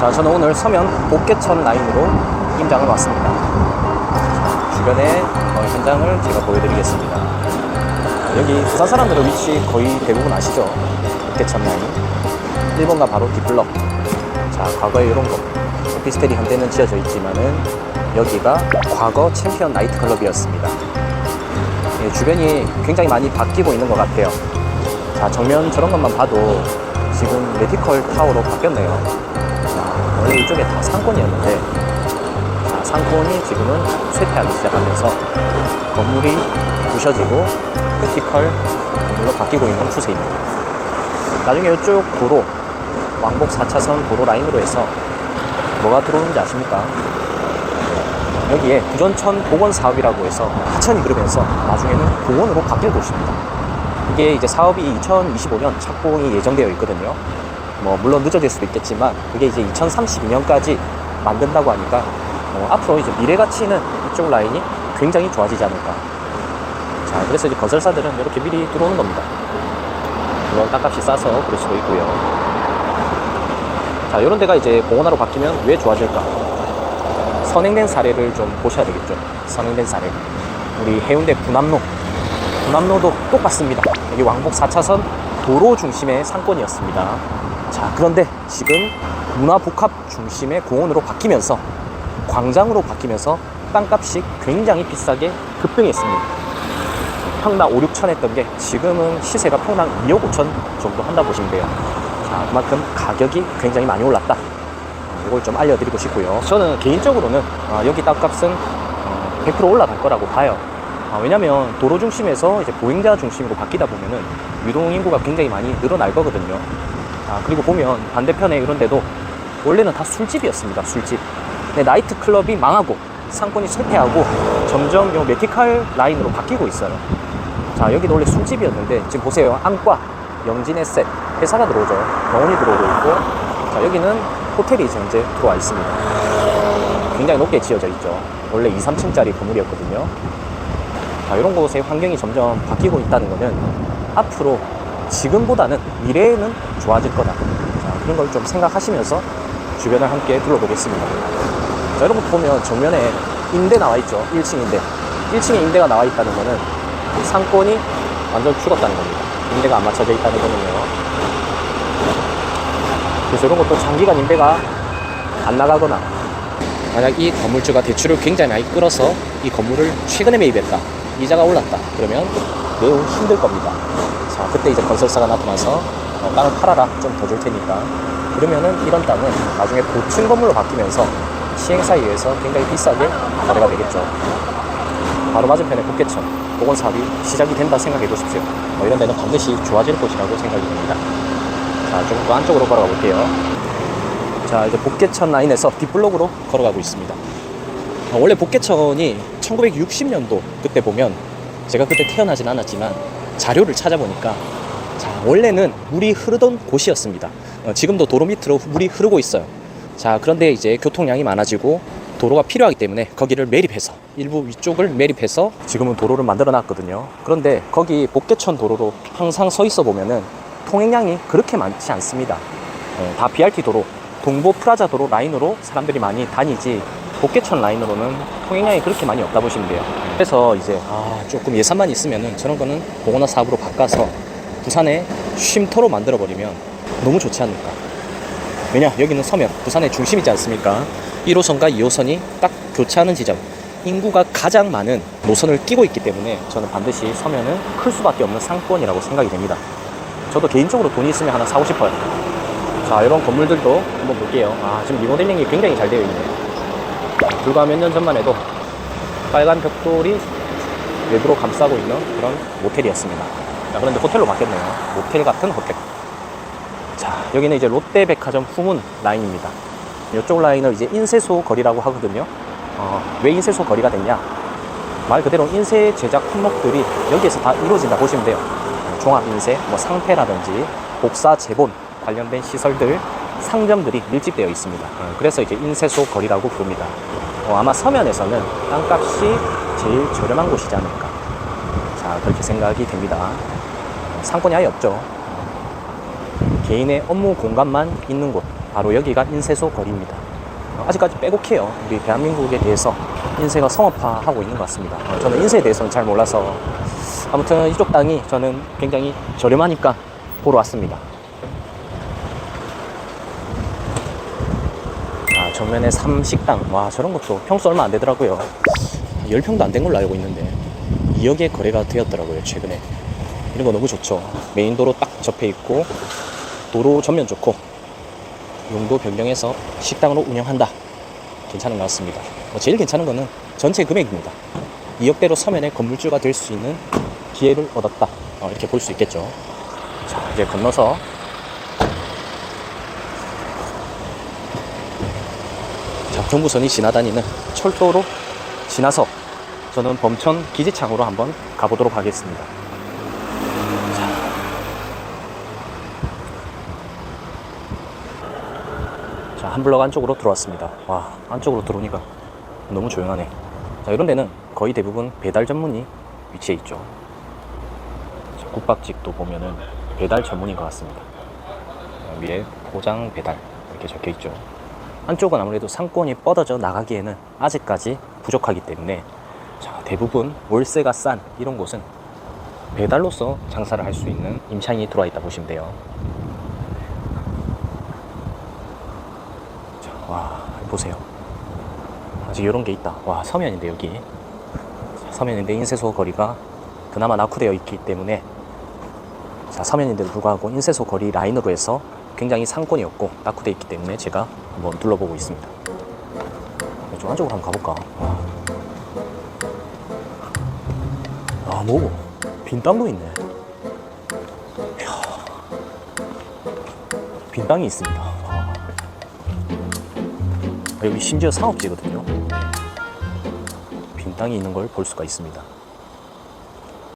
자, 저는 오늘 서면 복개천 라인으로 임장을 왔습니다. 주변의 어, 현장을 제가 보여드리겠습니다. 여기 부산 사람들은 위치 거의 대부분 아시죠? 복개천 라인. 1번가 바로 뒷블럭. 자, 과거에 이런 거. 오피스텔이 현대는 지어져 있지만은 여기가 과거 챔피언 나이트 클럽이었습니다. 예, 주변이 굉장히 많이 바뀌고 있는 것 같아요. 자, 정면 저런 것만 봐도 지금 메디컬 타워로 바뀌었네요. 자, 원래 이쪽에 다 상권이었는데, 자, 상권이 지금은 쇠퇴하기 시작하면서 건물이 부셔지고 메디컬 건물로 바뀌고 있는 추세입니다. 나중에 이쪽 도로, 왕복 4차선 도로 라인으로 해서 뭐가 들어오는지 아십니까? 여기에 부전천 복원 사업이라고 해서 하천이 그러면서 나중에는 공원으로 바뀔 곳입니다. 이게 이제 사업이 2025년 착공이 예정되어 있거든요. 뭐 물론 늦어질 수도 있겠지만 그게 이제 2032년까지 만든다고 하니까 뭐 앞으로 이제 미래 가치는 이쪽 라인이 굉장히 좋아지지 않을까. 자, 그래서 이제 건설사들은 이렇게 미리 들어오는 겁니다. 물론 땅값이 싸서 그럴 수도 있고요. 자, 이런 데가 이제 공원화로 바뀌면 왜 좋아질까? 선행된 사례를 좀 보셔야 되겠죠. 선행된 사례. 우리 해운대 군암로. 군암로도 똑같습니다. 여기 왕복 4차선 도로 중심의 상권이었습니다. 자, 그런데 지금 문화복합 중심의 공원으로 바뀌면서 광장으로 바뀌면서 땅값이 굉장히 비싸게 급등했습니다. 평당 5, 6천 했던 게 지금은 시세가 평당 2억 5천 정도 한다 보시면 돼요. 자, 그만큼 가격이 굉장히 많이 올랐다. 이걸 좀 알려드리고 싶고요. 저는 개인적으로는 아, 여기 땅값은 어, 100% 올라갈 거라고 봐요. 아, 왜냐면 도로 중심에서 이제 보행자 중심으로 바뀌다 보면은 유동 인구가 굉장히 많이 늘어날 거거든요. 아, 그리고 보면 반대편에 이런 데도 원래는 다 술집이었습니다. 술집. 근데 나이트 클럽이 망하고 상권이 쇠퇴하고 점점 요 메티칼 라인으로 바뀌고 있어요. 자, 여기도 원래 술집이었는데 지금 보세요. 안과, 영진에셋, 회사가 들어오죠. 병원이 들어오고 있고 자, 여기는 호텔이 이제 현재 들어와 있습니다. 굉장히 높게 지어져 있죠. 원래 2, 3층짜리 건물이었거든요. 자, 이런 곳의 환경이 점점 바뀌고 있다는 거는 앞으로 지금보다는 미래에는 좋아질 거다. 자, 그런 걸 좀 생각하시면서 주변을 함께 둘러보겠습니다. 자, 여러분 보면 정면에 임대 나와 있죠. 1층 임대. 1층에 임대가 나와 있다는 거는 상권이 완전 죽었다는 겁니다. 임대가 안 맞춰져 있다는 거는요. 그래서 이런 것도 장기간 임대가 안 나가거나 만약 이 건물주가 대출을 굉장히 많이 끌어서 이 건물을 최근에 매입했다. 이자가 올랐다. 그러면 매우 힘들 겁니다. 자, 그때 이제 건설사가 나타나서 어, 땅을 팔아라. 좀 더 줄 테니까. 그러면은 이런 땅은 나중에 고층 건물로 바뀌면서 시행사에 의해서 굉장히 비싸게 거래가 되겠죠. 바로 맞은편에 국계천 보건 사업이 시작이 된다 생각해 보십시오. 뭐 이런 데는 반드시 좋아질 곳이라고 생각이 됩니다. 자, 조금 더 안쪽으로 걸어가 볼게요. 자, 이제 복개천 라인에서 뒷블록으로 걸어가고 있습니다. 어, 원래 복개천이 1960년도 그때 보면 제가 그때 태어나진 않았지만 자료를 찾아보니까 자, 원래는 물이 흐르던 곳이었습니다. 어, 지금도 도로 밑으로 물이 흐르고 있어요. 자, 그런데 이제 교통량이 많아지고 도로가 필요하기 때문에 거기를 매립해서 일부 위쪽을 매립해서 지금은 도로를 만들어 놨거든요. 그런데 거기 복개천 도로로 항상 서 있어 보면은 통행량이 그렇게 많지 않습니다. 어, 다 BRT 도로, 동보 프라자 도로 라인으로 사람들이 많이 다니지 복개천 라인으로는 통행량이 그렇게 많이 없다 보시면 돼요. 그래서 이제 아, 조금 예산만 있으면은 저런 거는 공원화 사업으로 바꿔서 부산에 쉼터로 만들어 버리면 너무 좋지 않을까. 왜냐 여기는 서면 부산의 중심이지 않습니까? 1호선과 2호선이 딱 교차하는 지점 인구가 가장 많은 노선을 끼고 있기 때문에 저는 반드시 서면은 클 수밖에 없는 상권이라고 생각이 됩니다. 저도 개인적으로 돈이 있으면 하나 사고 싶어요. 자, 이런 건물들도 한번 볼게요. 아, 지금 리모델링이 굉장히 잘 되어 있네요. 불과 몇 년 전만 해도 빨간 벽돌이 외부로 감싸고 있는 그런 모텔이었습니다. 자, 그런데 호텔로 바뀌었네요. 모텔 같은 호텔. 자, 여기는 이제 롯데백화점 후문 라인입니다. 이쪽 라인을 이제 인쇄소 거리라고 하거든요. 어, 왜 인쇄소 거리가 됐냐? 말 그대로 인쇄 제작 품목들이 여기에서 다 이루어진다 보시면 돼요. 종합 인쇄, 뭐 상패라든지 복사 제본 관련된 시설들, 상점들이 밀집되어 있습니다. 어, 그래서 이제 인쇄소 거리라고 부릅니다. 어, 아마 서면에서는 땅값이 제일 저렴한 곳이지 않을까. 자, 그렇게 생각이 됩니다. 어, 상권이 아예 없죠. 개인의 업무 공간만 있는 곳. 바로 여기가 인쇄소 거리입니다. 어, 아직까지 빼곡해요. 우리 대한민국에 대해서 인쇄가 성업화하고 있는 것 같습니다. 어, 저는 인쇄에 대해서는 잘 몰라서 아무튼 이쪽 땅이 저는 굉장히 저렴하니까 보러 왔습니다. 아, 정면에 삼식당. 와, 저런 것도 평수 얼마 안 되더라고요. 10평도 안 된 걸로 알고 있는데 2억에 거래가 되었더라고요, 최근에. 이런 거 너무 좋죠. 메인 도로 딱 접해 있고 도로 전면 좋고 용도 변경해서 식당으로 운영한다. 괜찮은 것 같습니다. 뭐 제일 괜찮은 거는 전체 금액입니다. 2억대로 서면에 건물주가 될 수 있는 기회를 얻었다. 어, 이렇게 볼 수 있겠죠. 자, 이제 건너서 자, 경부선이 지나다니는 철도로 지나서 저는 범천 기지창으로 한번 가보도록 하겠습니다. 자, 한 블럭 안쪽으로 들어왔습니다. 와, 안쪽으로 들어오니까 너무 조용하네. 자, 이런 데는 거의 대부분 배달 전문이 위치해 있죠. 자, 국밥집도 보면은 배달 전문인 것 같습니다. 자, 위에 포장 배달 이렇게 적혀 있죠. 한쪽은 아무래도 상권이 뻗어져 나가기에는 아직까지 부족하기 때문에 자, 대부분 월세가 싼 이런 곳은 배달로서 장사를 할 수 있는 임차인이 들어와 있다 보시면 돼요. 자, 와, 보세요. 아직 이런 게 있다. 와, 서면인데, 여기. 자, 서면인데, 인쇄소 거리가 그나마 낙후되어 있기 때문에, 자, 서면인데도 불구하고 인쇄소 거리 라인으로 해서 굉장히 상권이었고, 낙후되어 있기 때문에 제가 한번 둘러보고 있습니다. 좀 안쪽으로 한번 가볼까? 와. 아, 뭐, 빈 땅도 있네. 이야. 빈 땅이 있습니다. 와. 여기 심지어 상업지거든요. 빈 땅이 있는 걸 볼 수가 있습니다.